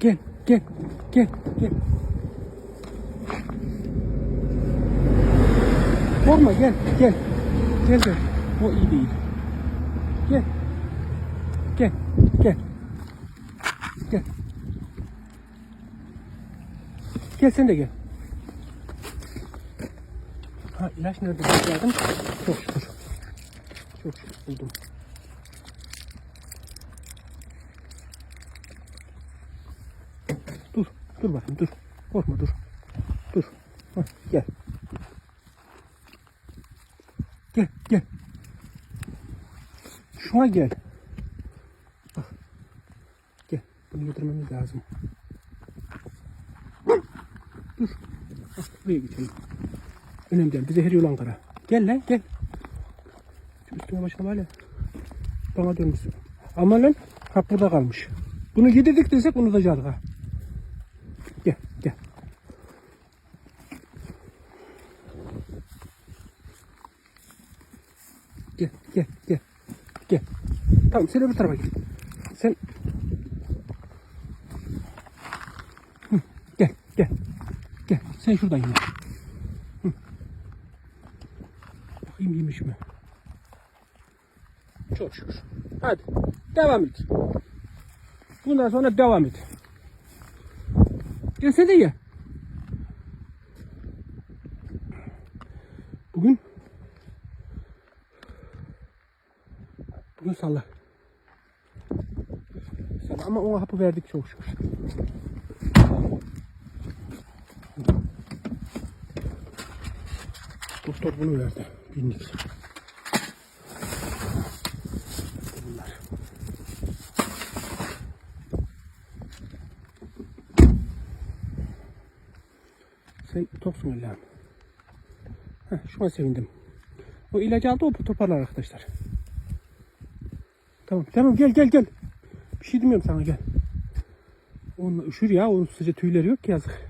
Gel. Gel. Gel. Korkma gel. Gel. Gel gel. O iyi değil. Gel. Gel. Gel. Gel. Gel sen de gel. Ha ilaç nerede geldim? Çok şükür. Çok şükür buldum. Dur. Bakayım dur. Korkma dur. Dur. Hah, gel. Gel gel. Şuna gel. Bak. Gel. Bunu yedirmemiz lazım. Dur. Bak, buraya geçelim. Önemli değil. Bize her yol Ankara. Gel lan gel. Şu üstüne var ya. Bana dönmüşsün. Ama lan hap burada kalmış. Bunu yedirdik desek unutacağız ha. Gel gel. Gel gel gel. Gel. Tamam sen öbür tarafa git. Sen Hı, gel gel. Gel. Sen şuradan yine. Hı. Bakayım yemiş mi? Çok şükür. Hadi. Devam et. Bundan sonra devam et. Gel sen de ye. Bugün Bugün salı. Salı ama ona hapı verdik çok şükür. Doktor bunu verdi. Binlik. Sen toksun Allah'ım. Heh, şuna sevindim. O ilacı aldı o toparlar arkadaşlar. Tamam tamam gel gel gel. Bir şey demiyorum sana gel. Onunla üşür ya. Onun sıcak tüyleri yok ki yazık.